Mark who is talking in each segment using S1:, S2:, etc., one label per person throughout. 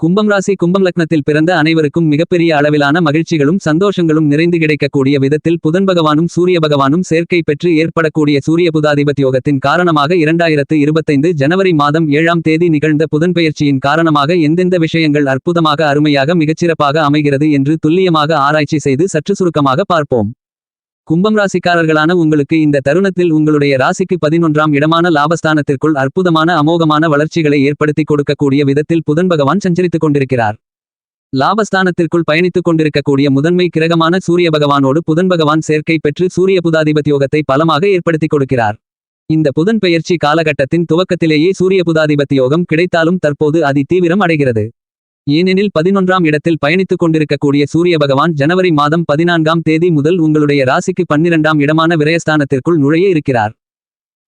S1: கும்பம் ராசி கும்பம் லக்னத்தில் பிறந்த அனைவருக்கும் மிகப்பெரிய அளவிலான மகிழ்ச்சிகளும் சந்தோஷங்களும் நிறைந்து கிடைக்கக்கூடிய விதத்தில் புதன் பகவானும் சூரிய பகவானும் சேர்க்கை பெற்று ஏற்படக்கூடிய சூரிய புதாதிபத்தியோகத்தின் காரணமாக இரண்டாயிரத்து இருபத்தைந்து ஜனவரி மாதம் ஏழாம் தேதி நிகழ்ந்த புதன் பெயர்ச்சியின் காரணமாக எந்தெந்த விஷயங்கள் அற்புதமாக அருமையாக மிகச்சிறப்பாக அமைகிறது என்று துல்லியமாக ஆராய்ச்சி செய்து சற்று சுருக்கமாக பார்ப்போம். கும்பம் ராசிக்காரர்களான உங்களுக்கு இந்த தருணத்தில் உங்களுடைய ராசிக்கு பதினொன்றாம் இடமான லாபஸ்தானத்திற்குள் அற்புதமான அமோகமான வளர்ச்சிகளை ஏற்படுத்திக் கொடுக்கக்கூடிய விதத்தில் புதன் பகவான் சஞ்சரித்துக் கொண்டிருக்கிறார். லாபஸ்தானத்திற்குள் பயணித்துக் கொண்டிருக்கக்கூடிய முதன்மை கிரகமான சூரிய பகவானோடு புதன் பகவான் சேர்க்கை பெற்று சூரிய புதாதிபத்தியோகத்தை பலமாக ஏற்படுத்திக் கொடுக்கிறார். இந்த புதன் பெயர்ச்சி காலகட்டத்தின் துவக்கத்திலேயே சூரிய புதாதிபத்தியோகம் கிடைத்தாலும் தற்போது அதி தீவிரம் அடைகிறது. ஏனெனில் பதினொன்றாம் இடத்தில் பயணித்துக் கொண்டிருக்கக்கூடிய சூரிய பகவான் ஜனவரி மாதம் பதினான்காம் தேதி முதல் உங்களுடைய ராசிக்கு பன்னிரண்டாம் இடமான விரயஸ்தானத்திற்குள் நுழைய இருக்கிறார்.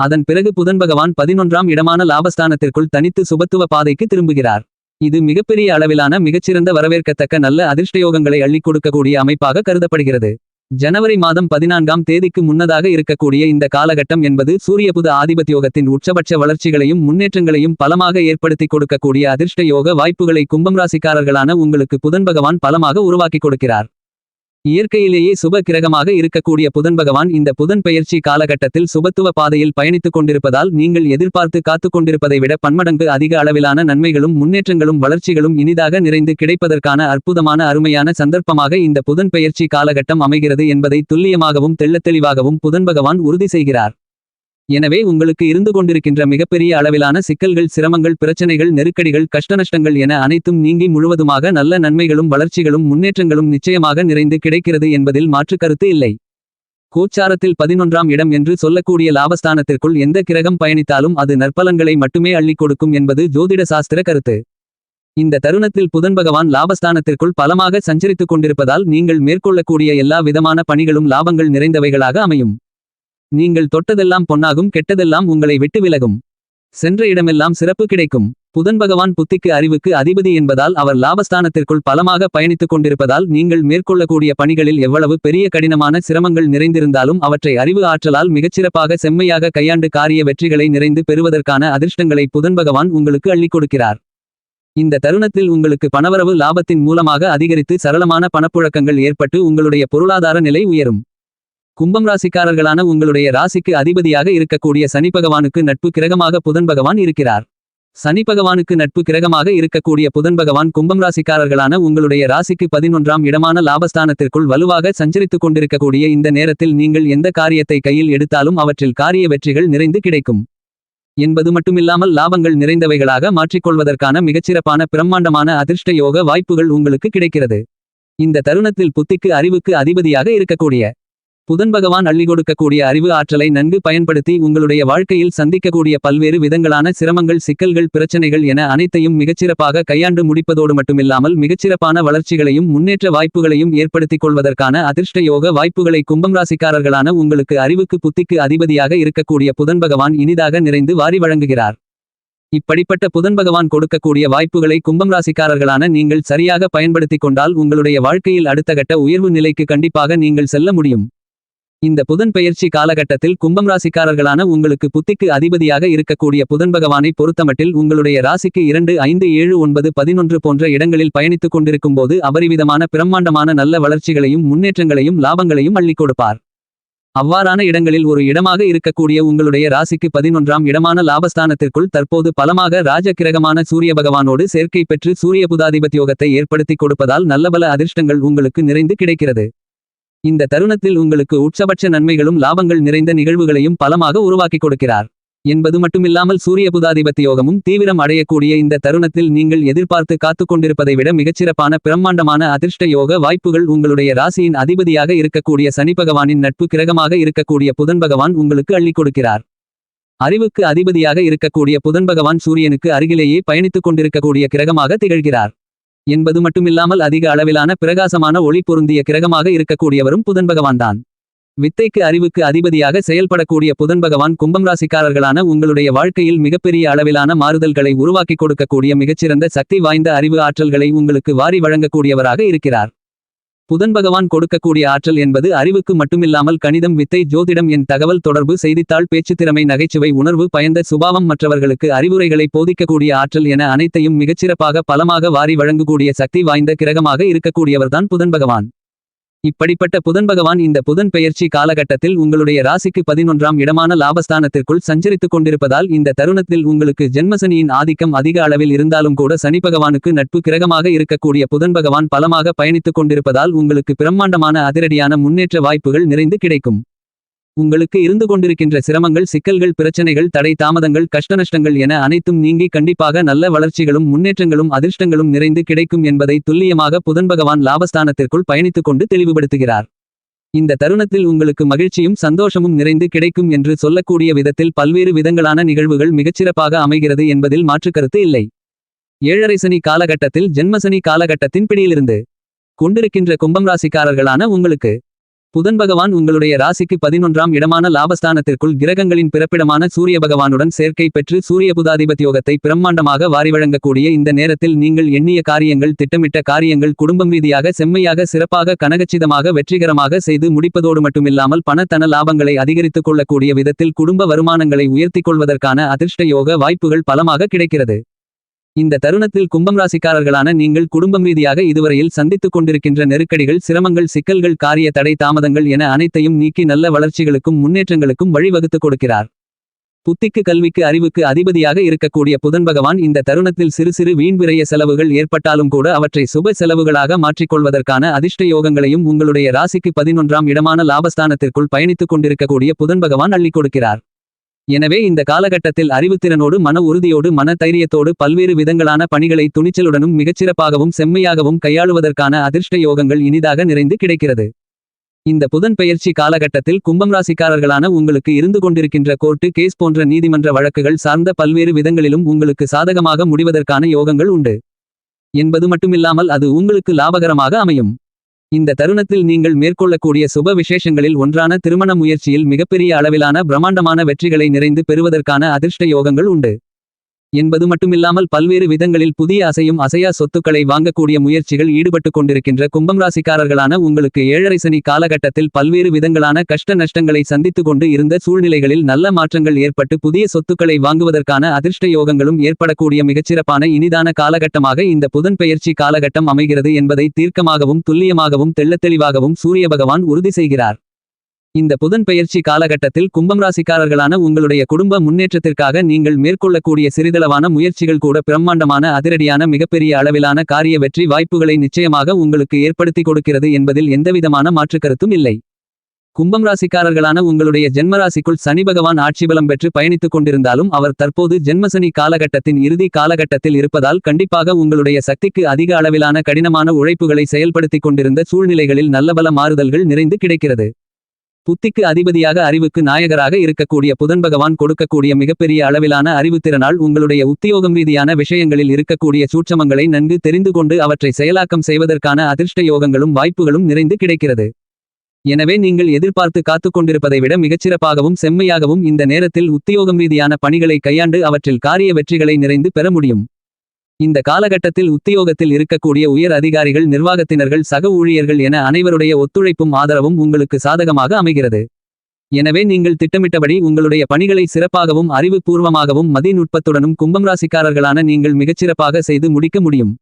S1: அதன் பிறகு புதன் பகவான் பதினொன்றாம் இடமான லாபஸ்தானத்திற்குள் தனித்து சுபத்துவ பாதைக்கு திரும்புகிறார். இது மிகப்பெரிய அளவிலான மிகச்சிறந்த வரவேற்கத்தக்க நல்ல அதிர்ஷ்டயோகங்களை அள்ளிக் கொடுக்கக்கூடிய அமைப்பாக கருதப்படுகிறது. ஜனவரி மாதம் பதினான்காம் தேதிக்கு முன்னதாக இருக்கக்கூடிய இந்த காலகட்டம் என்பது சூரிய புத ஆதிபத்தியோகத்தின் உச்சபட்ச வளர்ச்சிகளையும் முன்னேற்றங்களையும் பலமாக ஏற்படுத்திக் கொடுக்கக்கூடிய அதிர்ஷ்ட யோக வாய்ப்புகளை கும்பம் ராசிக்காரர்களான உங்களுக்கு புதன் பகவான் பலமாக உருவாக்கி கொடுக்கிறார். இயற்கையிலேயே சுப கிரகமாக இருக்கக்கூடிய புதன் பகவான் இந்த புதன் பெயர்ச்சி காலகட்டத்தில் சுபத்துவ பாதையில் பயணித்துக் கொண்டிருப்பதால் நீங்கள் எதிர்பார்த்து காத்துக் கொண்டிருப்பதை விட பன்மடங்கு அதிக அளவிலான நன்மைகளும் முன்னேற்றங்களும் வளர்ச்சிகளும் இனிதாக நிறைந்து கிடைப்பதற்கான அற்புதமான அருமையான சந்தர்ப்பமாக இந்த புதன் பெயர்ச்சி காலகட்டம் அமைகிறது என்பதை துல்லியமாகவும் தெள்ளத்தெளிவாகவும் புதன் பகவான் உறுதி செய்கிறார். எனவே உங்களுக்கு இருந்து கொண்டிருக்கின்ற மிகப்பெரிய அளவிலான சிக்கல்கள் சிரமங்கள் பிரச்சனைகள் நெருக்கடிகள் கஷ்டநஷ்டங்கள் என அனைத்தும் நீங்கி முழுவதுமாக நல்ல நன்மைகளும் வளர்ச்சிகளும் முன்னேற்றங்களும் நிச்சயமாக நிறைந்து கிடைக்கிறது என்பதில் மாற்று கருத்து இல்லை. கோச்சாரத்தில் பதினொன்றாம் இடம் என்று சொல்லக்கூடிய லாபஸ்தானத்திற்குள் எந்த கிரகம் பயணித்தாலும் அது நற்பலன்களை மட்டுமே அள்ளிக் கொடுக்கும் என்பது ஜோதிட சாஸ்திர கருத்து. இந்த தருணத்தில் புதன் பகவான் லாபஸ்தானத்திற்குள் பலமாக சஞ்சரித்துக் கொண்டிருப்பதால் நீங்கள் மேற்கொள்ளக்கூடிய எல்லா விதமான பணிகளும் லாபங்கள் நிறைந்தவைகளாக அமையும். நீங்கள் தொட்டதெல்லாம் பொன்னாகும் கெட்டதெல்லாம் உங்களை விட்டு விலகும். சென்ற இடமெல்லாம் சிறப்பு கிடைக்கும். புதன் பகவான் புத்திக்கு அறிவுக்கு அதிபதி என்பதால் அவர் லாபஸ்தானத்திற்குள் பலமாக பயணித்துக் கொண்டிருப்பதால் நீங்கள் மேற்கொள்ளக்கூடிய பணிகளில் எவ்வளவு பெரிய கடினமான சிரமங்கள் நிறைந்திருந்தாலும் அவற்றை அறிவு ஆற்றலால் மிகச்சிறப்பாக செம்மையாக கையாண்டு காரிய வெற்றிகளை நிறைந்து பெறுவதற்கான அதிர்ஷ்டங்களை புதன் பகவான் உங்களுக்கு அள்ளிக் கொடுக்கிறார். இந்த தருணத்தில் உங்களுக்கு பணவரவு லாபத்தின் மூலமாக அதிகரித்து சரளமான பணப்புழக்கங்கள் ஏற்பட்டு உங்களுடைய பொருளாதார நிலை உயரும். கும்பம் ராசிக்காரர்களான உங்களுடைய ராசிக்கு அதிபதியாக இருக்கக்கூடிய சனி பகவானுக்கு நட்பு கிரகமாக புதன் பகவான் இருக்கிறார். சனி பகவானுக்கு நட்பு கிரகமாக இருக்கக்கூடிய புதன் பகவான் கும்பம் ராசிக்காரர்களான உங்களுடைய ராசிக்கு பதினொன்றாம் இடமான லாபஸ்தானத்திற்குள் வலுவாக சஞ்சரித்துக் கொண்டிருக்கக்கூடிய இந்த நேரத்தில் நீங்கள் எந்த காரியத்தை கையில் எடுத்தாலும் அவற்றில் காரிய வெற்றிகள் நிறைந்து கிடைக்கும். என்பது மட்டுமில்லாமல் லாபங்கள் நிறைந்தவைகளாக மாற்றிக்கொள்வதற்கான மிகச்சிறப்பான பிரம்மாண்டமான அதிர்ஷ்ட யோக வாய்ப்புகள் உங்களுக்கு கிடைக்கிறது. இந்த தருணத்தில் புத்திக்கு அறிவுக்கு அதிபதியாக இருக்கக்கூடிய புதன் பகவான் அள்ளி கொடுக்கக்கூடிய அறிவு ஆற்றலை நன்கு பயன்படுத்தி உங்களுடைய வாழ்க்கையில் சந்திக்கக்கூடிய பல்வேறு விதங்களான சிரமங்கள் சிக்கல்கள் பிரச்சனைகள் என அனைத்தையும் மிகச்சிறப்பாக கையாண்டு முடிப்பதோடு மட்டுமில்லாமல் மிகச்சிறப்பான வளர்ச்சிகளையும் முன்னேற்ற வாய்ப்புகளையும் ஏற்படுத்திக் கொள்வதற்கான அதிர்ஷ்ட யோக வாய்ப்புகளை கும்பம் ராசிக்காரர்களான உங்களுக்கு அறிவுக்கு புத்திக்கு அதிபதியாக இருக்கக்கூடிய புதன் பகவான் இனிதாக நிறைந்து வாரி வழங்குகிறார். இப்படிப்பட்ட புதன் பகவான் கொடுக்கக்கூடிய வாய்ப்புகளை கும்பம் ராசிக்காரர்களான நீங்கள் சரியாக பயன்படுத்திக் கொண்டால் உங்களுடைய வாழ்க்கையில் அடுத்த கட்ட உயர்வு நிலைக்கு கண்டிப்பாக நீங்கள் செல்ல முடியும். இந்த புதன் பெயர்ச்சி காலகட்டத்தில் கும்பம் ராசிக்காரர்களான உங்களுக்கு புத்திக்கு அதிபதியாக இருக்கக்கூடிய புதன் பகவானை பொறுத்தமட்டில் உங்களுடைய ராசிக்கு இரண்டு ஐந்து ஏழு ஒன்பது பதினொன்று போன்ற இடங்களில் பயணித்துக் கொண்டிருக்கும் போது அபரிவிதமான பிரம்மாண்டமான நல்ல வளர்ச்சிகளையும் முன்னேற்றங்களையும் லாபங்களையும் அள்ளிக் கொடுப்பார். அவ்வாறான இடங்களில் ஒரு இடமாக இருக்கக்கூடிய உங்களுடைய ராசிக்கு பதினொன்றாம் இடமான லாபஸ்தானத்திற்குள் தற்போது பலமாக ராஜகிரகமான சூரிய பகவானோடு சேர்க்கை பெற்று சூரிய புதாதிபத்தியோகத்தை ஏற்படுத்திக் கொடுப்பதால் நல்லபல அதிர்ஷ்டங்கள் உங்களுக்கு நிறைந்து கிடைக்கிறது. இந்த தருணத்தில் உங்களுக்கு உச்சபட்ச நன்மைகளும் லாபங்கள் நிறைந்த நிகழ்வுகளையும் பலமாக உருவாக்கிக் கொடுக்கிறார். என்பது மட்டுமில்லாமல் சூரிய புதாதிபத்தியோகமும் தீவிரம் அடையக்கூடிய இந்த தருணத்தில் நீங்கள் எதிர்பார்த்து காத்துக் கொண்டிருப்பதை விட மிகச்சிறப்பான பிரம்மாண்டமான அதிர்ஷ்ட யோக வாய்ப்புகள் உங்களுடைய ராசியின் அதிபதியாக இருக்கக்கூடிய சனி பகவானின் நட்பு கிரகமாக இருக்கக்கூடிய புதன் பகவான் உங்களுக்கு அள்ளிக் கொடுக்கிறார். அறிவுக்கு அதிபதியாக இருக்கக்கூடிய புதன் பகவான் சூரியனுக்கு அருகிலேயே பயணித்துக் கொண்டிருக்கக்கூடிய கிரகமாக திகழ்கிறார். என்பது மட்டுமில்லாமல் அதிக அளவிலான பிரகாசமான ஒளி பொருந்திய கிரகமாக இருக்கக்கூடியவரும் புதன் பகவான்தான் வித்தைக்கு அறிவுக்கு அதிபதியாக செயல்படக்கூடிய புதன் பகவான் கும்பம் ராசிக்காரர்களான உங்களுடைய வாழ்க்கையில் மிகப்பெரிய அளவிலான மாறுதல்களை உருவாக்கிக் கொடுக்கக்கூடிய மிகச்சிறந்த சக்தி வாய்ந்த அறிவு ஆற்றல்களை உங்களுக்கு வாரி வழங்கக்கூடியவராக இருக்கிறார். புதன் பகவான் கொடுக்கக்கூடிய ஆற்றல் என்பது அறிவுக்கு மட்டுமில்லாமல் கணிதம் வித்தை ஜோதிடம் என் தகவல் தொடர்பு செய்தித்தாள் பேச்சுத் திறமை நகைச்சுவை உணர்வு பயந்த சுபாவம் மற்றவர்களுக்கு அறிவுரைகளை போதிக்கக்கூடிய ஆற்றல் என அனைத்தையும் மிகச்சிறப்பாக பலமாக வாரி வழங்கக்கூடிய சக்தி வாய்ந்த கிரகமாக இருக்கக்கூடியவர்தான் புதன் பகவான். இப்படிப்பட்ட புதன் பகவான் இந்த புதன் பெயர்ச்சி காலகட்டத்தில் உங்களுடைய ராசிக்கு பதினொன்றாம் இடமான லாபஸ்தானத்திற்குள் சஞ்சரித்துக் கொண்டிருப்பதால் இந்த தருணத்தில் உங்களுக்கு ஜென்மசனியின் ஆதிக்கம் அதிக அளவில் இருந்தாலும் கூட சனி பகவானுக்கு நட்பு கிரகமாக இருக்கக்கூடிய புதன் பகவான் பலமாக பயணித்துக் கொண்டிருப்பதால் உங்களுக்கு பிரம்மாண்டமான அதிரடியான முன்னேற்ற வாய்ப்புகள் நிறைந்து கிடைக்கும். உங்களுக்கு இருந்து கொண்டிருக்கின்ற சிரமங்கள் சிக்கல்கள் பிரச்சனைகள் தடை தாமதங்கள் கஷ்டநஷ்டங்கள் என அனைத்தும் நீங்கி கண்டிப்பாக நல்ல வளர்ச்சிகளும் முன்னேற்றங்களும் அதிர்ஷ்டங்களும் நிறைந்து கிடைக்கும் என்பதை துல்லியமாக புதன் பகவான் லாபஸ்தானத்திற்குள் பயணித்துக் கொண்டு தெளிவுபடுத்துகிறார். இந்த தருணத்தில் உங்களுக்கு மகிழ்ச்சியும் சந்தோஷமும் நிறைந்து கிடைக்கும் என்று சொல்லக்கூடிய விதத்தில் பல்வேறு விதங்களான நிகழ்வுகள் மிகச்சிறப்பாக அமைகிறது என்பதில் மாற்றுக்கருத்து இல்லை. ஏழரை சனி காலகட்டத்தில் ஜென்மசனி காலகட்டத்தின் பிடியிலிருந்து கொண்டிருக்கின்ற கும்பம் ராசிக்காரர்களான உங்களுக்கு புதன் பகவான் உங்களுடைய ராசிக்கு பதினொன்றாம் இடமான லாபஸ்தானத்திற்குள் கிரகங்களின் பிறப்பிடமான சூரிய பகவானுடன் சேர்க்கை பெற்று சூரிய புதாதிபத்தியோகத்தை பிரம்மாண்டமாக வாரி வழங்கக்கூடிய இந்த நேரத்தில் நீங்கள் எண்ணிய காரியங்கள் திட்டமிட்ட காரியங்கள் குடும்பம் ரீதியாக செம்மையாக சிறப்பாக கனகச்சிதமாக வெற்றிகரமாக செய்து முடிப்பதோடு மட்டுமில்லாமல் பணத்தன லாபங்களை அதிகரித்துக் கொள்ளக்கூடிய விதத்தில் குடும்ப வருமானங்களை உயர்த்திக் கொள்வதற்கான அதிர்ஷ்ட யோக வாய்ப்புகள் பலமாக கிடைக்கிறது. இந்த தருணத்தில் கும்பம் ராசிக்காரர்களான நீங்கள் குடும்பம் ரீதியாக இதுவரையில் சந்தித்துக் கொண்டிருக்கின்ற நெருக்கடிகள் சிரமங்கள் சிக்கல்கள் காரிய தடை தாமதங்கள் என அனைத்தையும் நீக்கி நல்ல வளர்ச்சிகளுக்கும் முன்னேற்றங்களுக்கும் வழிவகுத்துக் கொடுக்கிறார். புத்திக்கு கல்விக்கு அறிவுக்கு அதிபதியாக இருக்கக்கூடிய புதன் பகவான் இந்த தருணத்தில் சிறு சிறு வீண்விரைய செலவுகள் ஏற்பட்டாலும் கூட அவற்றை சுப செலவுகளாக மாற்றிக்கொள்வதற்கான அதிர்ஷ்ட யோகங்களையும் உங்களுடைய ராசிக்கு பதினொன்றாம் இடமான லாபஸ்தானத்திற்குள் பயணித்துக் கொண்டிருக்கக்கூடிய புதன் பகவான் அள்ளிக் கொடுக்கிறார். எனவே இந்த காலகட்டத்தில் அறிவுத்திறனோடு மன உறுதியோடு மன தைரியத்தோடு பல்வேறு விதங்களான பணிகளை துணிச்சலுடனும் மிகச்சிறப்பாகவும் செம்மையாகவும் கையாளுவதற்கான அதிர்ஷ்ட யோகங்கள் இனிதாக நிறைந்து கிடைக்கிறது. இந்த புதன் பெயர்ச்சி காலகட்டத்தில் கும்பம் ராசிக்காரர்களான உங்களுக்கு இருந்து கொண்டிருக்கின்ற கோர்ட்டு கேஸ் போன்ற நீதிமன்ற வழக்குகள் சார்ந்த பல்வேறு விதங்களிலும் உங்களுக்கு சாதகமாக முடிவதற்கான யோகங்கள் உண்டு. என்பது மட்டுமில்லாமல் அது உங்களுக்கு லாபகரமாக அமையும். இந்த தருணத்தில் நீங்கள் மேற்கொள்ளக்கூடிய சுப விசேஷங்களில் ஒன்றான திருமண முயற்சியில் மிகப்பெரிய அளவிலான பிரம்மாண்டமான வெற்றிகளை நிறைந்து பெறுவதற்கான அதிர்ஷ்ட யோகங்கள் உண்டு. என்பது மட்டுமில்லாமல் பல்வேறு விதங்களில் புதிய அசையும் அசையா சொத்துக்களை வாங்கக்கூடிய முயற்சிகள் ஈடுபட்டு கொண்டிருக்கின்ற கும்பம் ராசிக்காரர்களான உங்களுக்கு ஏழரை சனி காலகட்டத்தில் பல்வேறு விதங்களான கஷ்ட நஷ்டங்களை சந்தித்துக் கொண்டு இருந்த சூழ்நிலைகளில் நல்ல மாற்றங்கள் ஏற்பட்டு புதிய சொத்துக்களை வாங்குவதற்கான அதிர்ஷ்ட யோகங்களும் ஏற்படக்கூடிய மிகச்சிறப்பான இனிதான காலகட்டமாக இந்த புதன் பெயர்ச்சி காலகட்டம் அமைகிறது என்பதை தீர்க்கமாகவும் துல்லியமாகவும் தெள்ளத்தெளிவாகவும் சூரிய பகவான் உறுதி செய்கிறார். இந்த புதன் பெயர்ச்சி காலகட்டத்தில் கும்பம் ராசிக்காரர்களான உங்களுடைய குடும்ப முன்னேற்றத்திற்காக நீங்கள் மேற்கொள்ளக்கூடிய சிறிதளவான முயற்சிகள் கூட பிரம்மாண்டமான அதிரடியான மிகப்பெரிய அளவிலான காரிய வெற்றி வாய்ப்புகளை நிச்சயமாக உங்களுக்கு ஏற்படுத்தி கொடுக்கிறது என்பதில் எந்தவிதமான மாற்றுக்கருத்தும் இல்லை. கும்பம் ராசிக்காரர்களான உங்களுடைய ஜென்மராசிக்குள் சனி பகவான் ஆட்சிபலம் பெற்று பயணித்துக் கொண்டிருந்தாலும் அவர் தற்போது ஜென்மசனி காலகட்டத்தின் இறுதி காலகட்டத்தில் இருப்பதால் கண்டிப்பாக உங்களுடைய சக்திக்கு அதிக அளவிலான கடினமான உழைப்புகளை செயல்படுத்திக் கொண்டிருந்த சூழ்நிலைகளில் நல்லபல மாறுதல்கள் நிறைந்து கிடைக்கிறது. புத்திக்கு அதிபதியாக அறிவுக்கு நாயகராக இருக்கக்கூடிய புதன் பகவான் கொடுக்கக்கூடிய மிகப்பெரிய அளவிலான அறிவுத்திறனால் உங்களுடைய உத்தியோகம் ரீதியான விஷயங்களில் இருக்கக்கூடிய சூட்சமங்களை நன்கு தெரிந்து கொண்டு அவற்றை செயலாக்கம் செய்வதற்கான அதிர்ஷ்ட யோகங்களும் வாய்ப்புகளும் நிறைந்து கிடைக்கிறது. எனவே நீங்கள் எதிர்பார்த்து காத்துக் கொண்டிருப்பதை விட மிகச்சிறப்பாகவும் செம்மையாகவும் இந்த நேரத்தில் உத்தியோகம் ரீதியான பணிகளை கையாண்டு அவற்றில் காரிய வெற்றிகளை நிறைந்து பெற முடியும். இந்த காலகட்டத்தில் உத்தியோகத்தில் இருக்கக்கூடிய உயர் அதிகாரிகள் நிர்வாகத்தினர்கள் சக ஊழியர்கள் என அனைவருடைய ஒத்துழைப்பும் ஆதரவும் உங்களுக்கு சாதகமாக அமைகிறது. எனவே நீங்கள் திட்டமிட்டபடி உங்களுடைய பணிகளை சிறப்பாகவும் அறிவுபூர்வமாகவும் மதிநுட்பத்துடனும் கும்பம் ராசிக்காரர்களான நீங்கள் மிகச்சிறப்பாக செய்து முடிக்க முடியும்.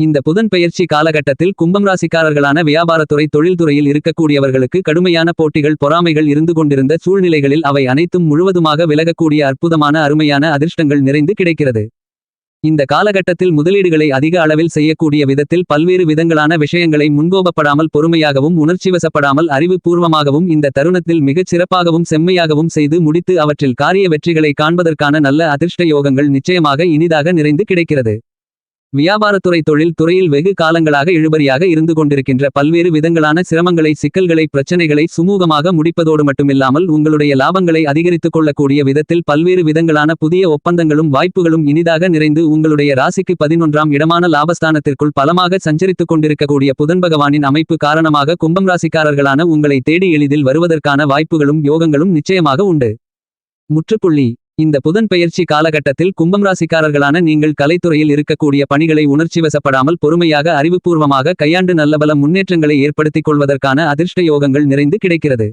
S1: இந்த புதன் பெயர்ச்சி காலகட்டத்தில் கும்பம் ராசிக்காரர்களான வியாபாரத்துறை தொழில்துறையில் இருக்கக்கூடியவர்களுக்கு கடுமையான போட்டிகள் பொறாமைகள் இருந்து கொண்டிருந்த சூழ்நிலைகளில் அவை அனைத்தும் முழுவதுமாக விலகக்கூடிய அற்புதமான அருமையான அதிர்ஷ்டங்கள் நிறைந்து கிடைக்கிறது. இந்த காலகட்டத்தில் முதலீடுகளை அதிக அளவில் செய்யக்கூடிய விதத்தில் பல்வேறு விதங்களான விஷயங்களை முன்கோபப்படாமல் பொறுமையாகவும் உணர்ச்சிவசப்படாமல் அறிவுபூர்வமாகவும் இந்த தருணத்தில் மிகச் சிறப்பாகவும் செம்மையாகவும் செய்து முடித்து அவற்றில் காரிய வெற்றிகளை காண்பதற்கான நல்ல அதிர்ஷ்ட யோகங்கள் நிச்சயமாக இனிதாக நிறைந்து கிடைக்கிறது. வியாபாரத்துறை தொழில் துறையில் வெகு காலங்களாக இழுபறியாக இருந்து கொண்டிருக்கின்ற பல்வேறு விதங்களான சிரமங்களை சிக்கல்களை பிரச்சனைகளை சுமூகமாக முடிப்பதோடு மட்டுமில்லாமல் உங்களுடைய லாபங்களை அதிகரித்துக் கொள்ளக்கூடிய விதத்தில் பல்வேறு விதங்களான புதிய ஒப்பந்தங்களும் வாய்ப்புகளும் இனிதாக நிறைந்து உங்களுடைய ராசிக்கு பதினொன்றாம் இடமான லாபஸ்தானத்திற்குள் பலமாக சஞ்சரித்துக் கொண்டிருக்கக்கூடிய புதன் பகவானின் அமைப்பு காரணமாக கும்பம் ராசிக்காரர்களான உங்களை தேடி எளிதில் வருவதற்கான வாய்ப்புகளும் யோகங்களும் நிச்சயமாக உண்டு. முற்றுப்புள்ளி இந்த புதன் பெயர்ச்சி காலகட்டத்தில் கும்பம் ராசிக்காரர்களான நீங்கள் கலைத்துறையில் இருக்கக்கூடிய பணிகளை உணர்ச்சிவசப்படாமல் பொறுமையாக அறிவுபூர்வமாக கையாண்டு நல்லபல முன்னேற்றங்களை ஏற்படுத்திக் கொள்வதற்கான அதிர்ஷ்ட யோகங்கள் நிறைந்து கிடைக்கிறது.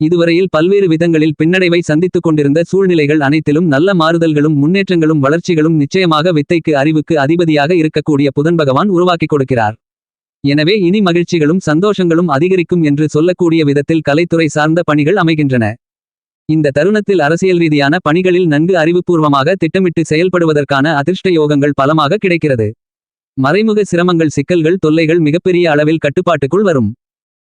S1: இதுவரையில் பல்வேறு விதங்களில் பின்னடைவை சந்தித்துக் கொண்டிருந்த சூழ்நிலைகள் அனைத்திலும் நல்ல மாறுதல்களும் முன்னேற்றங்களும் வளர்ச்சிகளும் நிச்சயமாக வித்தைக்கு அறிவுக்கு அதிபதியாக இருக்கக்கூடிய புதன் பகவான் உருவாக்கிக் கொடுக்கிறார். எனவே இனி மகிழ்ச்சிகளும் சந்தோஷங்களும் அதிகரிக்கும் என்று சொல்லக்கூடிய விதத்தில் கலைத்துறை சார்ந்த பணிகள் அமைகின்றன. இந்த தருணத்தில் அரசியல் ரீதியான பணிகளில் நன்கு அறிவுபூர்வமாக திட்டமிட்டு செயல்படுவதற்கான அதிர்ஷ்ட யோகங்கள் பலமாக கிடைக்கிறது. மறைமுக சிரமங்கள் சிக்கல்கள் தொல்லைகள் மிகப்பெரிய அளவில் கட்டுப்பாட்டுக்குள் வரும்.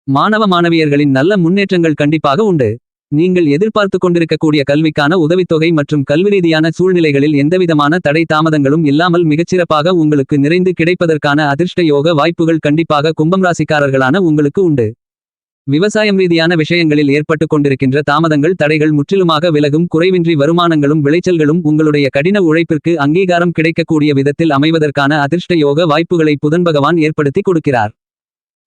S1: மாணவ மாணவியர்களின் நல்ல முன்னேற்றங்கள் கண்டிப்பாக உண்டு. நீங்கள் எதிர்பார்த்து கொண்டிருக்கக்கூடிய கல்விக்கான உதவித்தொகை மற்றும் கல்வி ரீதியான சூழ்நிலைகளில் எந்தவிதமான தடை தாமதங்களும் இல்லாமல் மிகச்சிறப்பாக உங்களுக்கு நிறைந்து கிடைப்பதற்கான அதிர்ஷ்ட யோக வாய்ப்புகள் கண்டிப்பாக கும்பம் ராசிக்காரர்களான உங்களுக்கு உண்டு. விவசாயம் ரீதியான விஷயங்களில் ஏற்பட்டு கொண்டிருக்கின்ற தாமதங்கள் தடைகள் முற்றிலுமாக விலகும் குறைவின்றி வருமானங்களும் விளைச்சல்களும் உங்களுடைய கடின உழைப்பிற்கு அங்கீகாரம் கிடைக்கக்கூடிய விதத்தில் அமைவதற்கான அதிர்ஷ்ட யோக வாய்ப்புகளை புதன் பகவான் ஏற்படுத்தி கொடுக்கிறார்.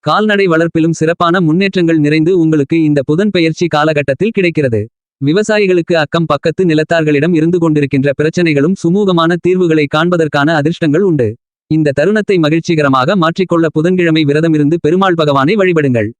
S1: கால்நடை வளர்ப்பிலும் சிறப்பான முன்னேற்றங்கள் நிறைந்து உங்களுக்கு இந்த புதன் பெயர்ச்சி காலகட்டத்தில் கிடைக்கிறது. விவசாயிகளுக்கு அக்கம் பக்கத்து நிலத்தார்களிடம் இருந்து கொண்டிருக்கின்ற பிரச்சனைகளும் சுமூகமான தீர்வுகளை காண்பதற்கான அதிர்ஷ்டங்கள் உண்டு. இந்த தருணத்தை மகிழ்ச்சிகரமாக மாற்றிக்கொள்ள புதன்கிழமை விரதமிருந்து பெருமாள் பகவானை வழிபடுங்கள்.